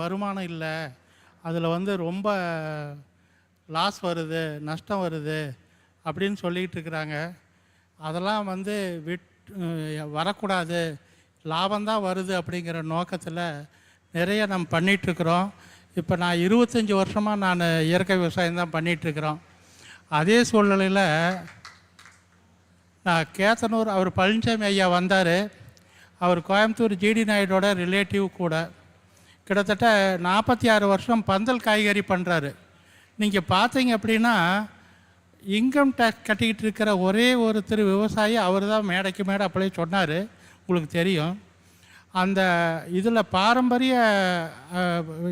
வருமானம் இல்லை. அதில் வந்து ரொம்ப லாஸ் வருது நஷ்டம் வருது அப்படின்னு சொல்லிகிட்டு இருக்கிறாங்க. அதெல்லாம் வந்து விட் வரக்கூடாது. லாபம்தான் வருது அப்படிங்கிற நோக்கத்தில் நிறைய நம்ம பண்ணிகிட்ருக்குறோம் இப்போ நான் இருபத்தஞ்சி வருஷமாக நான் இயற்கை விவசாயம் தான் பண்ணிகிட்ருக்குறோம் அதே சூழ்நிலையில் நான் கேத்தனூர் அவர் பழனிசாமி ஐயா வந்தார். அவர் கோயம்புத்தூர் ஜிடி நாயுடோட ரிலேட்டிவ் கூட. கிட்டத்தட்ட நாற்பத்தி ஆறு வருஷம் பந்தல் காய்கறி பண்ணுறாரு நீங்கள் பார்த்தீங்க அப்படின்னா இன்கம் டேக்ஸ் கட்டிக்கிட்டு இருக்கிற ஒரே ஒருத்தர் விவசாயி அவர் தான் மேடைக்கு மேடை அப்படியே சொன்னார். உங்களுக்கு தெரியும். அந்த இதில் பாரம்பரிய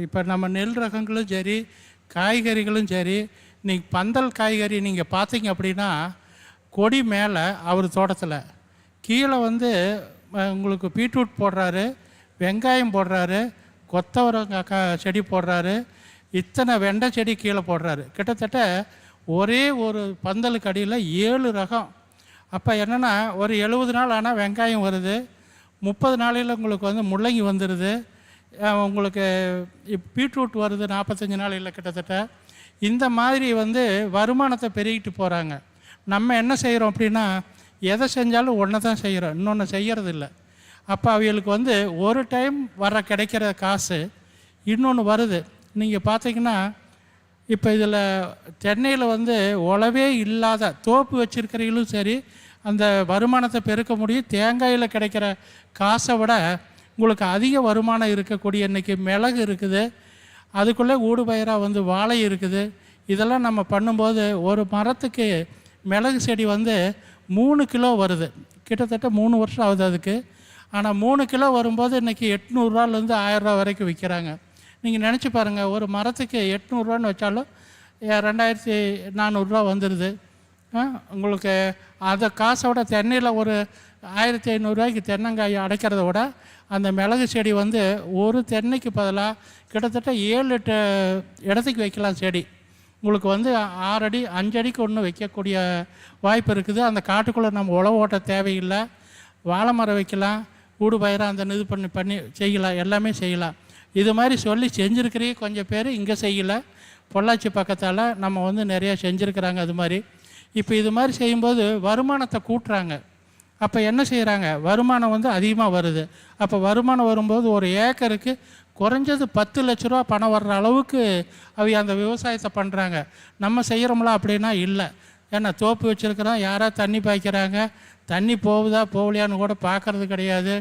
இப்போ நம்ம நெல் ரகங்களும் சரி காய்கறிகளும் சரி நீங்கள் பந்தல் காய்கறி நீங்கள் பார்த்தீங்க அப்படின்னா கொடி மேலே அவர் தோட்டத்தில். கீழே வந்து உங்களுக்கு பீட்ரூட் போடுறாரு வெங்காயம் போடுறாரு கொத்தவரங்க க செடி போடுறாரு. இத்தனை வெண்டை செடி கீழே போடுறாரு. கிட்டத்தட்ட ஒரே ஒரு பந்தலுக்கு அடியில் ஏழு ரகம். அப்போ என்னென்னா ஒரு எழுபது நாள் ஆனால் வெங்காயம் வருது. முப்பது நாளையில் உங்களுக்கு வந்து முள்ளங்கி வந்துடுது உங்களுக்கு பீட்ரூட் வருது நாற்பத்தஞ்சு நாளையில் கிட்டத்தட்ட. இந்த மாதிரி வந்து வருமானத்தை பெருகிட்டு போகிறாங்க நம்ம என்ன செய்கிறோம் அப்படின்னா எதை செஞ்சாலும் ஒன்றை தான் செய்கிறோம் இன்னொன்று செய்கிறது இல்லை அப்போ அவங்களுக்கு வந்து ஒரு டைம் வர கிடைக்கிற காசு இன்னொன்று வருது. நீங்கள் பார்த்தீங்கன்னா இப்போ இதில் சென்னையில் வந்து உழவே இல்லாத தோப்பு வச்சுருக்கிறீங்களும் சரி அந்த வருமானத்தை பெருக்க முடியும். தேங்காயில் கிடைக்கிற காசை விட உங்களுக்கு அதிக வருமானம் இருக்கக்கூடிய இன்றைக்கி மிளகு இருக்குது. அதுக்குள்ளே ஊடுபயிராக வந்து வாழை இருக்குது. இதெல்லாம் நம்ம பண்ணும்போது ஒரு மரத்துக்கு மிளகு செடி வந்து மூணு கிலோ வருது. கிட்டத்தட்ட மூணு வருஷம் ஆகுது அதுக்கு. ஆனால் மூணு கிலோ வரும்போது இன்றைக்கி எட்நூறுரூவாலேருந்து ஆயிரரூவா வரைக்கும் விற்கிறாங்க நீங்கள் நினச்சி பாருங்கள் ஒரு மரத்துக்கு எட்நூறுரூவான்னு வச்சாலும் ரெண்டாயிரத்தி நானூறுரூவா வந்துடுது உங்களுக்கு அதை காசோட தென்னையில் ஒரு ஆயிரத்தி ஐநூறுரூவாய்க்கு தென்னங்காய் அடைக்கிறத விட அந்த மிளகு செடி வந்து ஒரு தென்னைக்கு பதிலாக கிட்டத்தட்ட ஏழு எட்டு இடத்துக்கு வைக்கலாம் செடி. உங்களுக்கு வந்து ஆறடி அஞ்சடிக்கு ஒன்று வைக்கக்கூடிய வாய்ப்பு இருக்குது. அந்த காட்டுக்குள்ளே நம்ம உழவு ஓட்ட தேவையில்லை. வாழை மரம் வைக்கலாம். கூடு பயிராக அந்த இது பண்ணி பண்ணி செய்யலாம் எல்லாமே செய்யலாம் இது மாதிரி சொல்லி செஞ்சுருக்கிறே கொஞ்சம் பேர் இங்கே செய்யலை. பொள்ளாச்சி பக்கத்தால் நம்ம வந்து நிறையா செஞ்சுருக்கிறாங்க அது மாதிரி. இப்போ இது மாதிரி செய்யும்போது வருமானத்தை கூட்டுறாங்க. அப்போ என்ன செய்கிறாங்க வருமானம் வந்து அதிகமாக வருது. அப்போ வருமானம் வரும்போது ஒரு ஏக்கருக்கு குறைஞ்சது பத்து லட்ச ரூபா பணம் வர்ற அளவுக்கு அவங்க அந்த விவசாயத்தை பண்ணுறாங்க நம்ம செய்கிறோம்ல அப்படின்னா இல்லை. ஏன்னா தோப்பு வச்சுருக்கிறோம் யாரா தண்ணி பாய்க்கிறாங்க தண்ணி போகுதா போகலையான்னு கூட பார்க்கறது கிடையாது.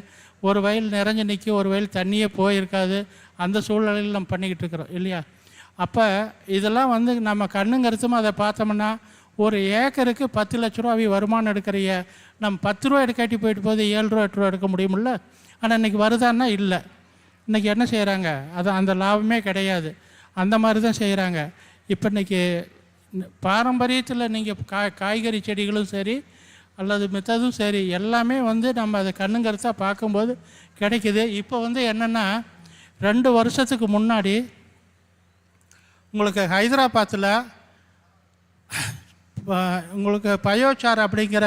ஒரு வயல் நிறைஞ்சு நிற்கும் ஒரு வயல் தண்ணியே போயிருக்காது. அந்த சூழ்நிலையில் நம்ம பண்ணிக்கிட்டு இருக்கிறோம் இல்லையா? அப்போ இதெல்லாம் வந்து நம்ம கண்ணுங்கருத்துமா அதை பார்த்தோம்னா ஒரு ஏக்கருக்கு பத்து லட்ச ரூபா அவங்க வருமானம் எடுக்கிறிய நம்ம பத்து ரூபா எடுக்காட்டி போயிட்டு போது ஏழு ரூபா எட்டு ரூபா எடுக்க முடியுமில்ல ஆனால் இன்றைக்கி வருதான்னா இல்லை. இன்றைக்கி என்ன செய்கிறாங்க அது அந்த லாபமே கிடையாது. அந்த மாதிரி தான் செய்கிறாங்க இப்போ இன்றைக்கி பாரம்பரியத்தில் நீங்கள் கா காய்கறி செடிகளும் சரி அல்லது மித்ததும் சரி எல்லாமே வந்து நம்ம அதை கண்ணுங்கருத்தாக பார்க்கும்போது கிடைக்குது. இப்போ வந்து என்னென்னா ரெண்டு வருஷத்துக்கு முன்னாடி உங்களுக்கு ஹைதராபாத்தில் உங்களுக்கு பயோச்சார் அப்படிங்கிற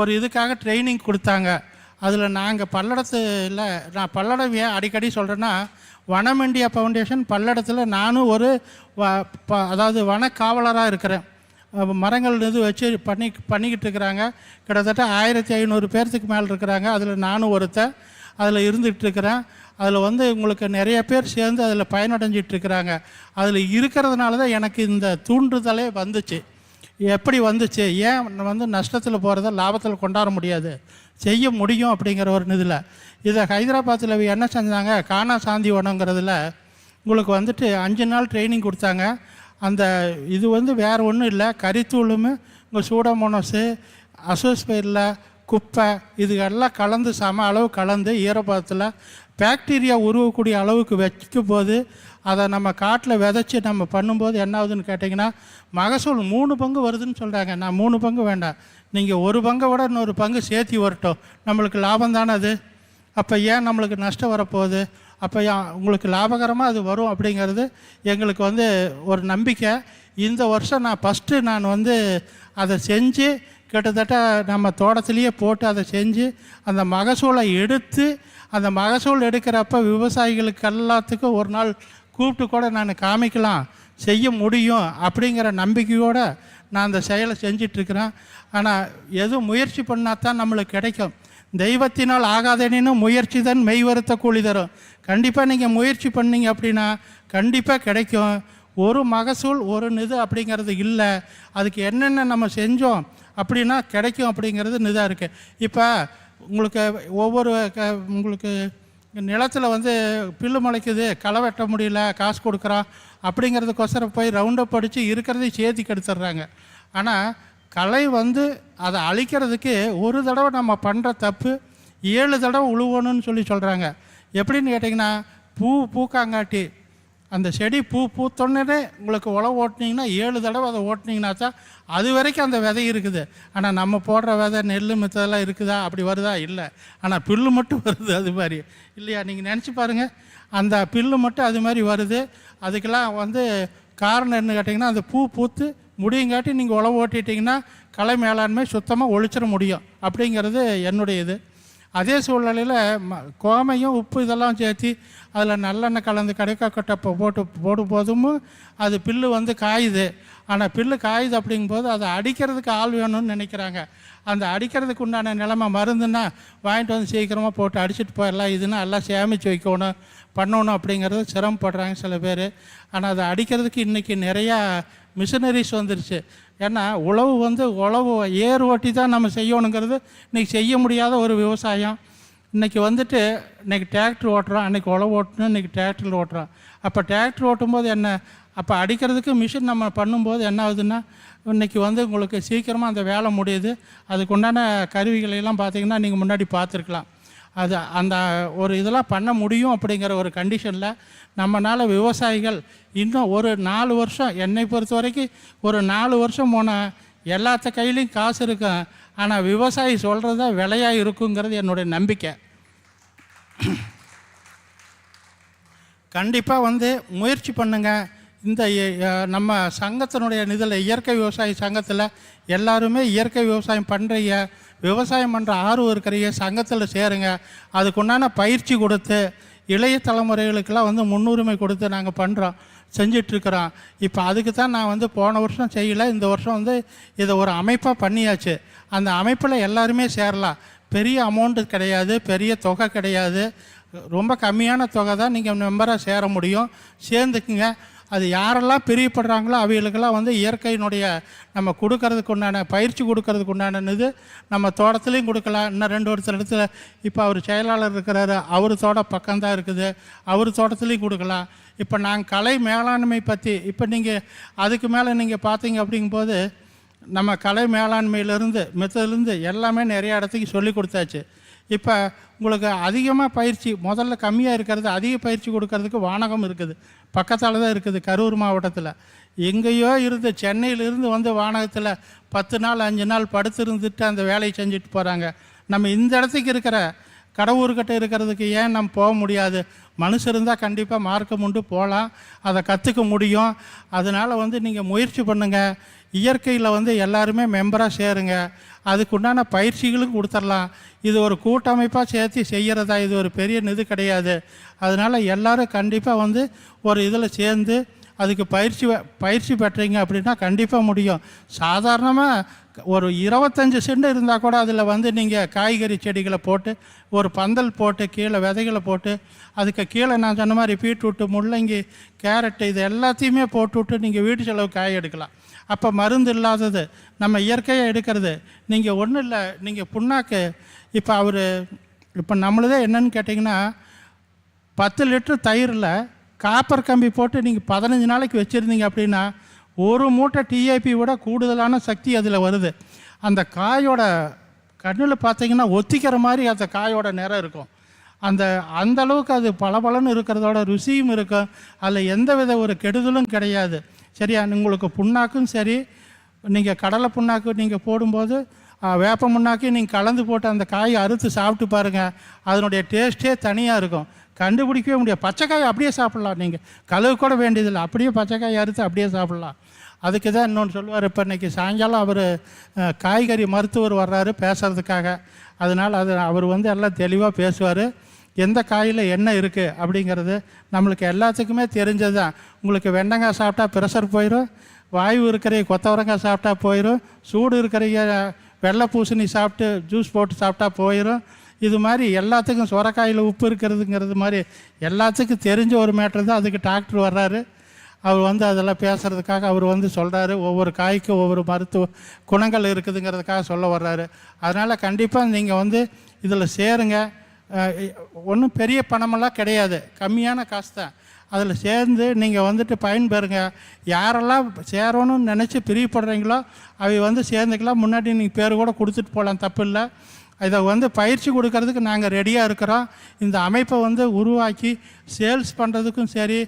ஒரு இதுக்காக ட்ரைனிங் கொடுத்தாங்க. அதில் நாங்கள் பல்லடத்தில் நான் பல்லடம் ஏன் அடிக்கடி சொல்கிறேன்னா வனம் இண்டியா ஃபவுண்டேஷன் பல்லடத்தில் நானும் ஒரு வ ப- அதாவது வன காவலராக இருக்கிறேன் மரங்கள் இது வச்சு பண்ணி பண்ணிக்கிட்டு இருக்கிறாங்க. கிட்டத்தட்ட ஆயிரத்தி ஐநூறு பேர்த்துக்கு மேலே இருக்கிறாங்க. அதில் நானும் ஒருத்தன் அதில் இருந்துகிட்டு இருக்கிறேன். அதில் வந்து உங்களுக்கு நிறைய பேர் சேர்ந்து அதில் பயனடைஞ்சிட்டு இருக்கிறாங்க. அதில் இருக்கிறதுனால தான் எனக்கு இந்த தூண்டுதலே வந்துச்சு. எப்படி வந்துச்சு? ஏன் வந்து நஷ்டத்தில் போகிறத லாபத்தில் கொண்டாட முடியாது? செய்ய முடியும் அப்படிங்கிற ஒரு இதில் இதை ஹைதராபாத்தில் என்ன செஞ்சாங்க? கானா சாந்தி ஒன்றுங்கிறதுல உங்களுக்கு வந்துட்டு அஞ்சு நாள் ட்ரைனிங் கொடுத்தாங்க. அந்த இது வந்து வேறு ஒன்றும் இல்லை. கரித்தூளும் உங்கள் சூடமோனஸு அசோஸ்பைரில் குப்பை இதுகெல்லாம் கலந்து சம அளவு கலந்து ஈரப்பதத்தில் பாக்டீரியா உருவக்கூடிய அளவுக்கு வைக்கும் போது அதை நம்ம காட்டில் விதைச்சி நம்ம பண்ணும்போது என்ன ஆகுதுன்னு கேட்டிங்கன்னா மகசூல் மூணு பங்கு வருதுன்னு சொல்கிறாங்க நான் மூணு பங்கு வேண்டாம். நீங்கள் ஒரு பங்கை விட இன்னொரு பங்கு சேர்த்தி வரட்டும். நம்மளுக்கு லாபம் தானே அது? அப்போ ஏன் நம்மளுக்கு நஷ்டம் வரப்போகுது? அப்போ யா- உங்களுக்கு லாபகரமாக அது வரும் அப்படிங்கிறது எங்களுக்கு வந்து ஒரு நம்பிக்கை. இந்த வருஷம் நான் ஃபஸ்ட்டு நான் வந்து அதை செஞ்சு கிட்டத்தட்ட நம்ம தோட்டத்திலேயே போட்டு அதை செஞ்சு அந்த மகசூலை எடுத்து அந்த மகசூல் எடுக்கிறப்ப விவசாயிகளுக்கு எல்லாத்துக்கும் ஒரு நாள் கூப்பிட்டு கூட நான் காமிக்கலாம் செய்ய முடியும் அப்படிங்கிற நம்பிக்கையோடு நான் அந்த செயலை செஞ்சிட்ருக்கிறேன். ஆனால் எதுவும் முயற்சி பண்ணால் தான் நம்மளுக்கு கிடைக்கும். தெய்வத்தினால் ஆகாதனின்னு முயற்சி தான் மெய் வருத்த கூலி தரும். கண்டிப்பாக நீங்கள் முயற்சி பண்ணீங்க அப்படின்னா கண்டிப்பாக கிடைக்கும். ஒரு மகசூல் ஒரு நிது அப்படிங்கிறது இல்லை. அதுக்கு என்னென்ன நம்ம செஞ்சோம் அப்படின்னா கிடைக்கும் அப்படிங்கிறது நிதாக இருக்குது இப்போ உங்களுக்கு ஒவ்வொரு க உங்களுக்கு நிலத்தில் வந்து பில்லு முளைக்குது களை வெட்ட முடியல காசு கொடுக்குறோம் அப்படிங்கிறதுக்கோசரம் போய் ரவுண்டப் அடித்து இருக்கிறதையும் சேர்த்தி கெடுத்துட்றாங்க ஆனால் களை வந்து அதை அழிக்கிறதுக்கு ஒரு தடவை நம்ம பண்ணுற தப்பு ஏழு தடவை உழுவணும்னு சொல்லி சொல்கிறாங்க எப்படின்னு கேட்டிங்கன்னா பூ பூக்காங்காட்டி அந்த செடி பூ பூத்தொன்னே உங்களுக்கு உழவு ஓட்டினீங்கன்னா ஏழு தடவை அதை ஓட்டினீங்கன்னாச்சா அது வரைக்கும் அந்த விதை இருக்குது. ஆனால் நம்ம போடுற விதை நெல் மித்ததெல்லாம் இருக்குதா? அப்படி வருதா? இல்லை. ஆனால் புல்லு மட்டும் வருது அது மாதிரி. இல்லையா? நீங்கள் நினச்சி பாருங்கள் அந்த பில்லு மட்டும் அது மாதிரி வருது. அதுக்கெல்லாம் வந்து காரணம் என்ன கேட்டிங்கன்னா அந்த பூ பூத்து முடியுங்காட்டி நீங்கள் உழவு ஓட்டிட்டிங்கன்னா கலை மேலாண்மை சுத்தமாக ஒழிச்சிட முடியும். அப்படிங்கிறது என்னுடைய இது. அதே சூழ்நிலையில் ம கோமையும் உப்பு இதெல்லாம் சேர்த்து அதில் நல்லெண்ணெய் கலந்து கடைக்காக்கட்டை போட்டு போடும் போதும் அது பில்லு வந்து காயுது. ஆனால் பில்லு காயுது அப்படிங்கும்போது அதை அடிக்கிறதுக்கு ஆள் வேணும்னு நினைக்கிறாங்க. அந்த அடிக்கிறதுக்கு உண்டான நிலைமை மருந்துன்னா வாங்கிட்டு வந்து சீக்கிரமாக போட்டு அடிச்சுட்டு போயிடலாம். இதுன்னா எல்லாம் சேமித்து வைக்கணும் பண்ணணும் அப்படிங்கிறது சிரமப்படுறாங்க சில பேர். ஆனால் அதை அடிக்கிறதுக்கு இன்றைக்கி நிறையா மிஷினரிஸ் வந்துருச்சு. ஏன்னா உழவு வந்து உழவு ஏர் ஓட்டி தான் நம்ம செய்யணுங்கிறது இன்றைக்கி செய்ய முடியாத ஒரு விவசாயம். இன்றைக்கி வந்துட்டு இன்றைக்கி டிராக்டர் ஓட்டுறோம் அன்றைக்கி உழவு ஓட்டணும் இன்றைக்கி டிராக்டரில் ஓட்டுறோம் அப்போ டிராக்டர் ஓட்டும்போது என்ன? அப்போ அடிக்கிறதுக்கு மிஷின் நம்ம பண்ணும்போது என்ன ஆகுதுன்னா இன்றைக்கி வந்து உங்களுக்கு சீக்கிரமாக அந்த வேலை முடியுது. அதுக்குண்டான கருவிகளையெல்லாம் பார்த்திங்கன்னா பார்த்தீங்கன்னா நீங்கள் முன்னாடி பார்த்துருக்கலாம். அது அந்த ஒரு இதெல்லாம் பண்ண முடியும் அப்படிங்கிற ஒரு கண்டிஷனில் நம்மளால் விவசாயிகள் இன்னும் ஒரு நாலு வருஷம் என்னை பொறுத்த வரைக்கும் ஒரு நாலு வருஷம் போனால் எல்லாத்த கையிலையும் காசு இருக்கும் ஆனால் விவசாயி சொல்கிறது தான் விலையாக இருக்குங்கிறது என்னுடைய நம்பிக்கை. கண்டிப்பாக வந்து முயற்சி பண்ணுங்கள் இந்த நம்ம சங்கத்தினுடைய நிதியில் இயற்கை விவசாய சங்கத்தில் எல்லாருமே இயற்கை விவசாயம் பண்ணுறீங்க விவசாயம் பண்ணுற ஆர்வம் இருக்கிறீங்க. சங்கத்தில் சேருங்க. அதுக்குண்டான பயிற்சி கொடுத்து இளைய தலைமுறைகளுக்கெல்லாம் வந்து முன்னுரிமை கொடுத்து நாங்கள் பண்ணுறோம் செஞ்சிட்ருக்குறோம். இப்போ அதுக்கு தான் நான் வந்து போன வருஷம் செய்யலை. இந்த வருஷம் வந்து இதை ஒரு அமைப்பாக பண்ணியாச்சு. அந்த அமைப்பில் எல்லாருமே சேரலாம். பெரிய அமௌண்ட்டு கிடையாது. பெரிய தொகை கிடையாது. ரொம்ப கம்மியான தொகை தான் நீங்கள் மெம்பராக சேர முடியும். சேர்ந்துக்குங்க. அது யாரெல்லாம் பிரியப்படுறாங்களோ அவைகளுக்கெல்லாம் வந்து இயற்கையினுடைய நம்ம கொடுக்கறதுக்கு உண்டான பயிற்சி கொடுக்கறதுக்கு உண்டான இது நம்ம தோட்டத்துலேயும் கொடுக்கலாம். இன்னும் ரெண்டு ஒருத்தர் இடத்துல இப்போ அவர் செயலாளர் இருக்கிறாரு. அவர் தோட்ட பக்கம்தான் இருக்குது. அவர் தோட்டத்துலேயும் கொடுக்கலாம். இப்போ நாங்கள் கலை மேலாண்மை பற்றி இப்போ நீங்கள் அதுக்கு மேலே நீங்கள் பார்த்தீங்க அப்படிங்கும்போது நம்ம கலை மேலாண்மையிலேருந்து மெத்ததுலேருந்து எல்லாமே நிறைய இடத்துக்கு சொல்லி கொடுத்தாச்சு. இப்போ உங்களுக்கு அதிகமாக பயிற்சி முதல்ல கம்மியாக இருக்கிறது அதிக பயிற்சி கொடுக்கறதுக்கு வானகம் இருக்குது. பக்கத்தால் தான் இருக்குது கரூர் மாவட்டத்தில். எங்கேயோ இருந்து சென்னையிலிருந்து வந்து வானகத்தில் பத்து நாள் அஞ்சு நாள் படுத்திருந்துட்டு அந்த வேலையை செஞ்சுட்டு போகிறாங்க நம்ம இந்த இடத்துக்கு இருக்கிற கடவுர்கிட்ட இருக்கிறதுக்கு ஏன் நம்ம போக முடியாது? மனுஷன் இருந்தால் கண்டிப்பாக மார்க்கம் உண்டு போகலாம் அதை கற்றுக்க முடியும். அதனால் வந்து நீங்கள் முயற்சி பண்ணுங்கள் இயற்கையில் வந்து எல்லாருமே மெம்பராக சேருங்க. அதுக்குண்டான பயிற்சிகளும் கொடுத்துடலாம் இது ஒரு கூட்டமைப்பாக சேர்த்து செய்கிறதா இது ஒரு பெரிய இது கிடையாது. அதனால் எல்லோரும் கண்டிப்பாக வந்து ஒரு இதில் சேர்ந்து அதுக்கு பயிற்சி பயிற்சி பெற்றீங்க அப்படின்னா கண்டிப்பாக முடியும். சாதாரணமாக ஒரு இருபத்தஞ்சி செண்டு இருந்தால் கூட அதில் வந்து நீங்கள் காய்கறி செடிகளை போட்டு ஒரு பந்தல் போட்டு கீழே விதைகளை போட்டு அதுக்கு கீழே நான் சொன்ன மாதிரி பீட்ரூட்டு முள்ளங்கி கேரட்டு இது எல்லாத்தையுமே போட்டு விட்டு நீங்கள் வீட்டு செலவு காய் எடுக்கலாம். அப்போ மருந்து இல்லாதது நம்ம இயற்கையாக எடுக்கிறது நீங்கள் ஒன்றும் இல்லை நீங்கள் புண்ணாக்கு இப்போ அவர் இப்போ நம்மளதே என்னன்னு கேட்டிங்கன்னா பத்து லிட்டர் தயிரில் காப்பர் கம்பி போட்டு நீங்கள் பதினஞ்சு நாளைக்கு வச்சுருந்தீங்க அப்படின்னா ஒரு மூட்டை டிஐபி விட கூடுதலான சக்தி அதில் வருது. அந்த காயோட கண்ணில் பார்த்தீங்கன்னா ஒத்திக்கிற மாதிரி அந்த காயோட நிறம் இருக்கும். அந்த அந்த அளவுக்கு அது பளபளன்னு இருக்கிறதோட ருசியும் இருக்கும் அதில் எந்த வித ஒரு கெடுதலும் கிடையாது. சரியா? உங்களுக்கு புண்ணாக்கும் சரி. நீங்கள் கடலை புண்ணாக்கு நீங்கள் போடும்போது வேப்ப முன்னாக்கி நீங்கள் கலந்து போட்டு அந்த காயை அறுத்து சாப்பிட்டு பாருங்கள் அதனுடைய டேஸ்ட்டே தனியாக இருக்கும். கண்டுபிடிக்கவே முடியாது. பச்சைக்காய் அப்படியே சாப்பிட்லாம் நீங்கள் கழுவு கூட வேண்டியதில்லை. அப்படியே பச்சைக்காய் அறுத்து அப்படியே சாப்பிட்லாம். அதுக்கு தான் இன்னொன்று சொல்லுவார் இப்போ இன்றைக்கி சாயங்காலம் அவர் காய்கறி மருத்துவர் வர்றாரு பேசுகிறதுக்காக அதனால் அது அவர் வந்து எல்லாம் தெளிவாக பேசுவார். எந்த காயில் என்ன இருக்குது அப்படிங்கிறது நம்மளுக்கு எல்லாத்துக்குமே தெரிஞ்சது தான். உங்களுக்கு வெண்டங்காய் சாப்பிட்டா ப்ரெஷர் போயிடும் வாயு இருக்கிற கொத்தவரங்காய் சாப்பிட்டா போயிடும் சூடு இருக்கிற வெள்ளை பூசணி சாப்பிட்டு ஜூஸ் போட்டு சாப்பிட்டா போயிடும் இது மாதிரி எல்லாத்துக்கும் சுரக்காயில் உப்பு இருக்கிறதுங்கிறது மாதிரி எல்லாத்துக்கும் தெரிஞ்ச ஒரு மேட்ரு தான். அதுக்கு டாக்டர் வர்றாரு. அவர் வந்து அதெல்லாம் பேசுகிறதுக்காக அவர் வந்து சொல்கிறாரு ஒவ்வொரு காய்க்கும் ஒவ்வொரு மருத்துவ குணங்கள் இருக்குதுங்கிறதுக்காக சொல்ல வர்றாரு. அதனால் கண்டிப்பாக நீங்கள் வந்து இதில் சேருங்க. ஒன்றும் பெரிய பணமெல்லாம் கிடையாது. கம்மியான காசு தான். அதில் சேர்ந்து நீங்கள் வந்துட்டு பயன்பெறுங்க. யாரெல்லாம் சேரணும்னு நினச்சி பிரியப்படுறீங்களோ அவை வந்து சேர்ந்துக்கலாம். முன்னாடி நீங்கள் பேர் கூட கொடுத்துட்டு போகலாம் தப்பு இல்லை. இதை வந்து பயிற்சி கொடுக்கறதுக்கு நாங்கள் ரெடியாக இருக்கிறோம். இந்த அமைப்பை வந்து உருவாக்கி சேல்ஸ் பண்ணுறதுக்கும் சரி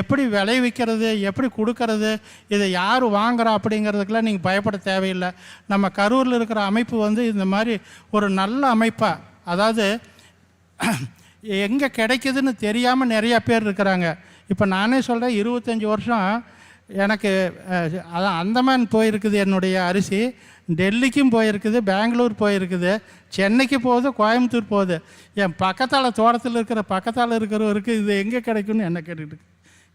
எப்படி விளைவிக்கிறது எப்படி கொடுக்கறது இதை யார் வாங்குகிறா அப்படிங்கிறதுக்கெல்லாம் நீங்கள் பயப்பட தேவையில்லை. நம்ம கரூரில் இருக்கிற அமைப்பு வந்து இந்த மாதிரி ஒரு நல்ல அமைப்பாக அதாவது எங்கே கிடைக்குதுன்னு தெரியாமல் நிறையா பேர் இருக்கிறாங்க. இப்போ நானே சொல்கிறேன் இருபத்தஞ்சி வருஷம் எனக்கு அதான் அந்தமான் போயிருக்குது என்னுடைய அரிசி. டெல்லிக்கும் போயிருக்குது பெங்களூர் போயிருக்குது சென்னைக்கு போகுது கோயம்புத்தூர் போகுது. என் பக்கத்தால் தோட்டத்தில் இருக்கிற பக்கத்தால் இருக்கிறவருக்கு இது எங்கே கிடைக்கும்னு என்ன கேட்டுட்டு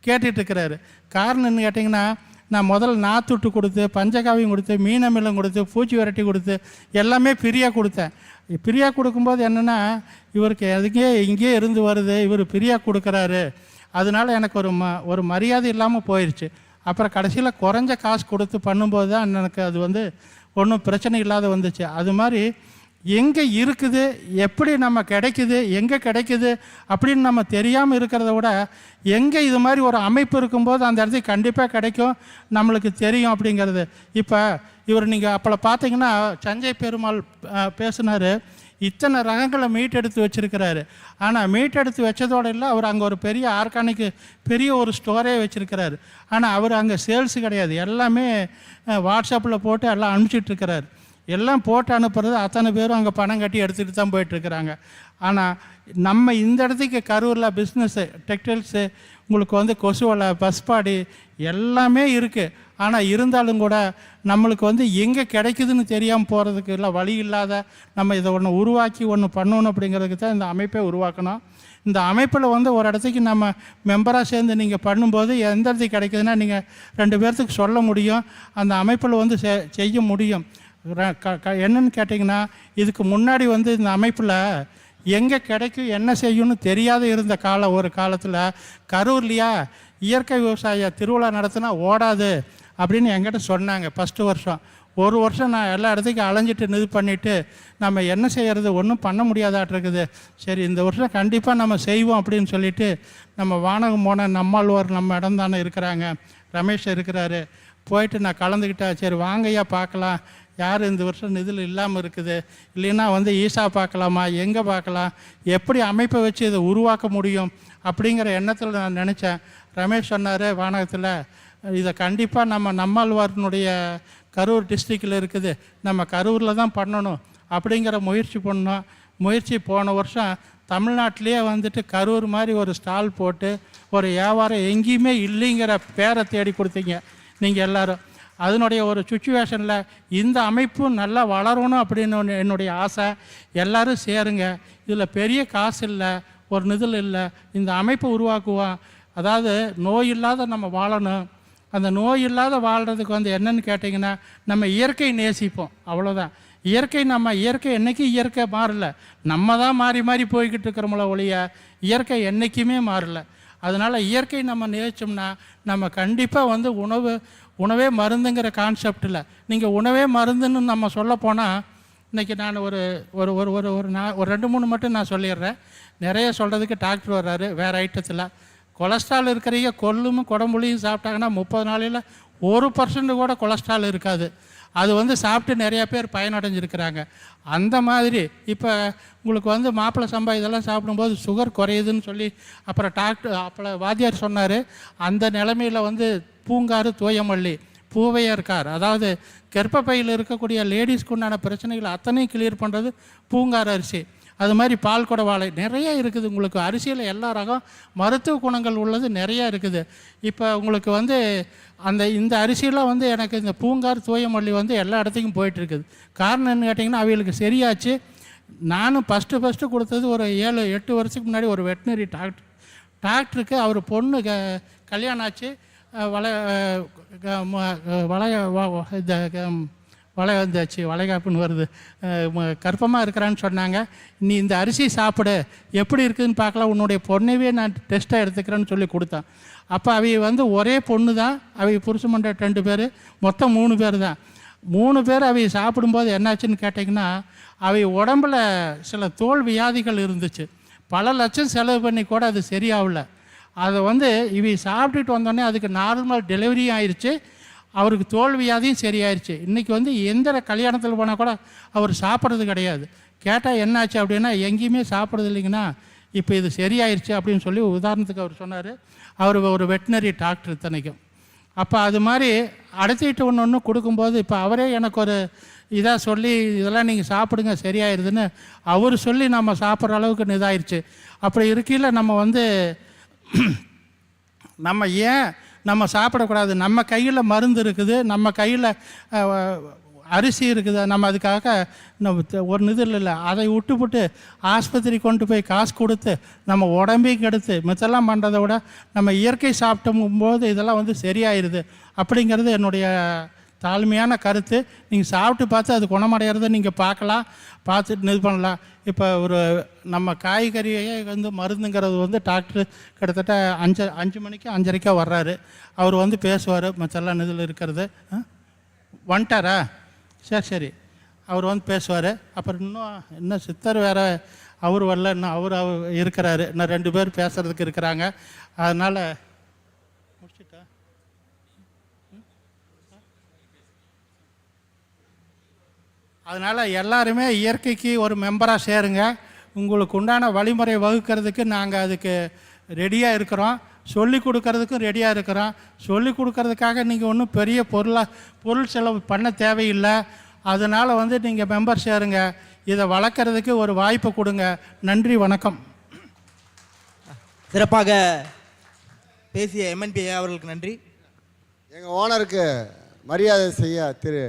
கேட்டுட்டு இருக்கிறாரு. காரணம் என்ன கேட்டிங்கன்னா நான் முதல்ல நாத்துட்டு கொடுத்து பஞ்சகாவியம் கொடுத்து மீனமிலம் கொடுத்து பூச்சி விரட்டி கொடுத்து எல்லாமே ஃப்ரீயாக கொடுத்தேன். ஃப்ரீயாக கொடுக்கும்போது என்னென்னா இவருக்கு எதுக்கே இங்கேயே இருந்து வருது இவர் ஃப்ரீயாக கொடுக்குறாரு. அதனால எனக்கு ஒரு ம ஒரு மரியாதை இல்லாமல் போயிடுச்சு அப்புறம் கடைசியில் குறைஞ்ச காசு கொடுத்து பண்ணும்போது தான் எனக்கு அது வந்து ஒன்றும் பிரச்சனை இல்லாத வந்துச்சு. அது மாதிரி எங்கே இருக்குது எப்படி நம்ம கிடைக்குது எங்கே கிடைக்குது அப்படின்னு நம்ம தெரியாமல் இருக்கிறத விட எங்கே இது மாதிரி ஒரு அமைப்பு இருக்கும்போது அந்த இடத்துக்கு கண்டிப்பாக கிடைக்கும் நம்மளுக்கு தெரியும் அப்படிங்கிறது. இப்போ இவர் நீங்கள் அப்போ பார்த்தீங்கன்னா சஞ்சய் பெருமாள் பேசினார். இத்தனை ரகங்களை மீட் எடுத்து வச்சிருக்கிறாரு. ஆனால் மீட் எடுத்து வச்சதோடு இல்லை அவர் அங்கே ஒரு பெரிய ஆர்கானிக்கு பெரிய ஒரு ஸ்டோரே வச்சுருக்கிறாரு. ஆனால் அவர் அங்கே சேல்ஸ் கிடையாது. எல்லாமே வாட்ஸ்அப்பில் போட்டு எல்லாம் அனுப்பிச்சிட்டுருக்குறாரு எல்லாம் போட்டு அனுப்புறது அத்தனை பேரும் அங்கே பணம் கட்டி எடுத்துகிட்டு தான் போயிட்டுருக்குறாங்க ஆனால் நம்ம இந்த இடத்துக்கு கரூரில் பிஸ்னஸ்ஸு டெக்டைல்ஸு உங்களுக்கு வந்து கொசுவலை பஸ்பாடி எல்லாமே இருக்குது ஆனால் இருந்தாலும் கூட நம்மளுக்கு வந்து எங்கே கிடைக்குதுன்னு தெரியாமல் போகிறதுக்கு இல்லை வழி இல்லாத நம்ம இதை ஒன்று உருவாக்கி ஒன்று பண்ணணும் அப்படிங்கிறதுக்கு தான் இந்த அமைப்பை உருவாக்கணும். இந்த அமைப்பில் வந்து ஒரு இடத்துக்கு நம்ம மெம்பராக சேர்ந்து நீங்கள் பண்ணும்போது எந்த இடத்துக்கு கிடைக்குதுன்னா நீங்கள் ரெண்டு பேர்த்துக்கு சொல்ல முடியும். அந்த அமைப்பில் வந்து செ- செய்ய முடியும். க- க- என்னன்னு கேட்டிங்கன்னா இதுக்கு முன்னாடி வந்து இந்த அமைப்பில் எங்கே கிடைக்கும் என்ன செய்யும்னு தெரியாத இருந்த காலம் ஒரு காலத்தில் கரூர்லையா இயற்கை விவசாய திருவிழா நடத்தினா ஓடாது. அப்படின்னு என்கிட்ட சொன்னாங்க. ஃபஸ்ட்டு வருஷம். ஒரு வருஷம் நான் எல்லா இடத்துக்கும் அலைஞ்சிட்டு இது பண்ணிவிட்டு நம்ம என்ன செய்கிறது ஒன்றும் பண்ண முடியாதாட்டிருக்குது சரி இந்த வருஷம் கண்டிப்பாக நம்ம செய்வோம் அப்படின்னு சொல்லிவிட்டு நம்ம வானகம் போன நம்மாழ்வார் நம்ம இடம் தானே இருக்கிறாங்க. ரமேஷ் இருக்கிறாரு. போயிட்டு நான் கலந்துக்கிட்டேன் சரி வாங்கய்யா பார்க்கலாம். யார் இந்த வருஷம் இதில் இல்லாமல் இருக்குது? இல்லைன்னா வந்து ஈஷா பார்க்கலாமா? எங்கே பார்க்கலாம்? எப்படி அமைப்பை வச்சு இதை உருவாக்க முடியும்? அப்படிங்கிற எண்ணத்தில் நான் நினச்சேன். ரமேஷ் சொன்னார் வானகத்தில் இதை கண்டிப்பாக நம்ம நம்மாழ்வாரனுடைய கரூர் டிஸ்ட்ரிக்டில் இருக்குது. நம்ம கரூரில் தான் பண்ணணும் அப்படிங்கிற முயற்சி பண்ணோம் முயற்சி போன வருஷம் தமிழ்நாட்டிலேயே வந்துட்டு கரூர் மாதிரி ஒரு ஸ்டால் போட்டு ஒரு வியாபாரம் எங்கேயுமே இல்லைங்கிற பேரை தேடி கொடுத்தீங்க நீங்கள் எல்லோரும். அதனுடைய ஒரு சுச்சுவேஷனில் இந்த அமைப்பும் நல்லா வளரணும் அப்படின்னு என்னுடைய ஆசை. எல்லோரும் சேருங்க. இதில் பெரிய காசு இல்லை ஒரு நிதில் இல்லை. இந்த அமைப்பை உருவாக்குவோம். அதாவது நோய் இல்லாத நம்ம வாழணும். அந்த நோய் இல்லாத வாழ்கிறதுக்கு வந்து என்னன்னு கேட்டிங்கன்னா நம்ம இயற்கை நேசிப்போம். அவ்வளோதான் இயற்கை நம்ம இயற்கை என்றைக்கும் இயற்கை மாறல? நம்ம தான் மாறி மாறி போய்கிட்டு இருக்கிறோம்ல ஒழிய இயற்கை என்றைக்குமே மாறல. அதனால் இயற்கை நம்ம நேசிச்சோம்னா நம்ம கண்டிப்பாக வந்து உணவு உணவே மருந்துங்கிற கான்செப்டில் நீங்கள் உணவே மருந்துன்னு நம்ம சொல்ல போனால் இன்றைக்கி நான் ஒரு ஒரு ஒரு ஒரு ஒரு நான் ஒரு ரெண்டு மூணு மட்டும் நான் சொல்லிடுறேன். நிறைய சொல்கிறதுக்கு டாக்டர் வர்றாரு வேறு ஐட்டத்தில் கொலஸ்ட்ரால் இருக்கிறீங்க கொல்லும் குடம்புளியும் சாப்பிட்டாங்கன்னா முப்பது நாளையில் ஒரு பர்சன்ட் கூட கொலஸ்ட்ரால் இருக்காது. அது வந்து சாப்பிட்டு நிறையா பேர் பயனடைஞ்சிருக்கிறாங்க. அந்த மாதிரி இப்போ உங்களுக்கு வந்து மாப்பிள்ளை சம்பா இதெல்லாம் சாப்பிடும்போது சுகர் குறையுதுன்னு சொல்லி அப்புறம் டாக்டர் அப்புறம் வாத்தியார் சொன்னார் அந்த நிலமையில் வந்து பூங்காறு தூயமல்லி பூவையர்கார் அதாவது கர்ப்பப்பையில் இருக்கக்கூடிய லேடிஸ்க்கு உண்டான பிரச்சனைகளை அத்தனையும் கிளியர் பண்ணுறது பூங்கார் அரிசி. அது மாதிரி பால் குட வாழை நிறைய இருக்குது. உங்களுக்கு அரிசியில் எல்லா ரகம் மருத்துவ குணங்கள் உள்ளது நிறையா இருக்குது. இப்போ உங்களுக்கு வந்து அந்த இந்த அரிசியெலாம் வந்து எனக்கு இந்த பூங்கார் தூயமல்லி வந்து எல்லா இடத்துக்கும் போயிட்டுருக்குது. காரணம் என்ன கேட்டிங்கன்னா அவங்களுக்கு சரியாச்சு. நானும் ஃபஸ்ட்டு ஃபஸ்ட்டு கொடுத்தது ஒரு ஏழு எட்டு வருஷத்துக்கு முன்னாடி ஒரு வெட்டினரி டாக்டர் டாக்டருக்கு அவர் பொண்ணு க கல்யாணம் ஆச்சு. வள க- ம- வளைய இந்த வளை வந்தாச்சு வளைகாப்புன்னு வருது. கற்பமாக இருக்கிறான்னு சொன்னாங்க. நீ இந்த அரிசி சாப்பிடு. எப்படி இருக்குதுன்னு பார்க்கலாம். உன்னுடைய பொண்ணைவே நான் டெஸ்ட்டாக எடுத்துக்கிறேன்னு சொல்லி கொடுத்தான். அப்போ அவை வந்து ஒரே பொண்ணு தான். அவை புருஷ மண்ட ரெண்டு பேர். மொத்தம் மூணு பேர் தான். மூணு பேர் அவை சாப்பிடும்போது என்னாச்சுன்னு கேட்டிங்கன்னா அவை உடம்புல சில தோல் வியாதிகள் இருந்துச்சு. பல லட்சம் செலவு பண்ணி கூட அது சரியாகல. அதை வந்து இவை சாப்பிட்டுட்டு வந்தோடனே அதுக்கு நார்மல் டெலிவரியும் ஆயிடுச்சு அவருக்கு தோல்வியாதையும் சரியாயிருச்சு. இன்றைக்கி வந்து எந்த கல்யாணத்தில் போனால் கூட அவர் சாப்பிட்றது கிடையாது. கேட்டால் என்னாச்சு அப்படின்னா எங்கேயுமே சாப்பிட்றது இல்லைங்கன்னா இப்போ இது சரியாயிருச்சு அப்படின்னு சொல்லி உதாரணத்துக்கு அவர் சொன்னார். அவர் ஒரு வெட்டினரி டாக்டர் இத்தனைக்கும். அப்போ அது மாதிரி அடுத்திட்டு ஒன்று ஒன்று கொடுக்கும்போது இப்போ அவரே எனக்கு ஒரு இதாக சொல்லி இதெல்லாம் நீங்கள் சாப்பிடுங்க சரியாயிருதுன்னு அவர் சொல்லி நம்ம சாப்பிட்ற அளவுக்கு இதாயிருச்சு. அப்படி இருக்கையில் நம்ம வந்து நம்ம ஏன் நம்ம சாப்பிடக்கூடாது. நம்ம கையில் மருந்து இருக்குது நம்ம கையில் அரிசி இருக்குது. நம்ம அதுக்காக நம்ம ஒரு இது இல்லை. அதை விட்டுப்புட்டு ஆஸ்பத்திரி கொண்டு போய் காசு கொடுத்து நம்ம உடம்பையும் கெடுத்து மித்தெல்லாம் பண்ணுறதை விட நம்ம இயற்கை சாப்பிட்டும் போது இதெல்லாம் வந்து சரியாயிருது. அப்படிங்கிறது என்னுடைய தாழ்மையான கருத்து. நீங்கள் சாப்பிட்டு பார்த்து அது குணமடைகிறத நீங்கள் பார்க்கலாம். பார்த்துட்டு இது பண்ணலாம். இப்போ ஒரு நம்ம காய்கறியே வந்து மருந்துங்கிறது வந்து டாக்டர் கிட்டத்தட்ட அஞ்சு அஞ்சு மணிக்கு அஞ்சரைக்கா வர்றாரு. அவர் வந்து பேசுவார் மற்றெல்லாம் இதில் இருக்கிறது. வந்துட்டாரா சரி சரி. அவர் வந்து பேசுவார். அப்புறம் இன்னும் இன்னும் சித்தர் வேறு அவர் வரல இன்னும் அவர் அவர் இருக்கிறாரு. இன்னும் ரெண்டு பேர் பேசுகிறதுக்கு இருக்கிறாங்க. அதனால் அதனால் எல்லாருமே இயற்கைக்கு ஒரு மெம்பராக சேருங்க. உங்களுக்கு உண்டான வழிமுறை வகுக்கிறதுக்கு நாங்கள் அதுக்கு ரெடியாக இருக்கிறோம். சொல்லி கொடுக்கறதுக்கும் ரெடியாக இருக்கிறோம். சொல்லி கொடுக்கறதுக்காக நீங்கள் ஒன்றும் பெரிய பொருளாக பொருள் செலவு பண்ண தேவையில்லை. அதனால் வந்து நீங்கள் மெம்பர் சேருங்க. இதை வளர்க்குறதுக்கு ஒரு வாய்ப்பு கொடுங்க. நன்றி வணக்கம். சிறப்பாக பேசிய எம்என்பி அவர்களுக்கு நன்றி. எங்கள் ஓனருக்கு மரியாதை செய்ய திரு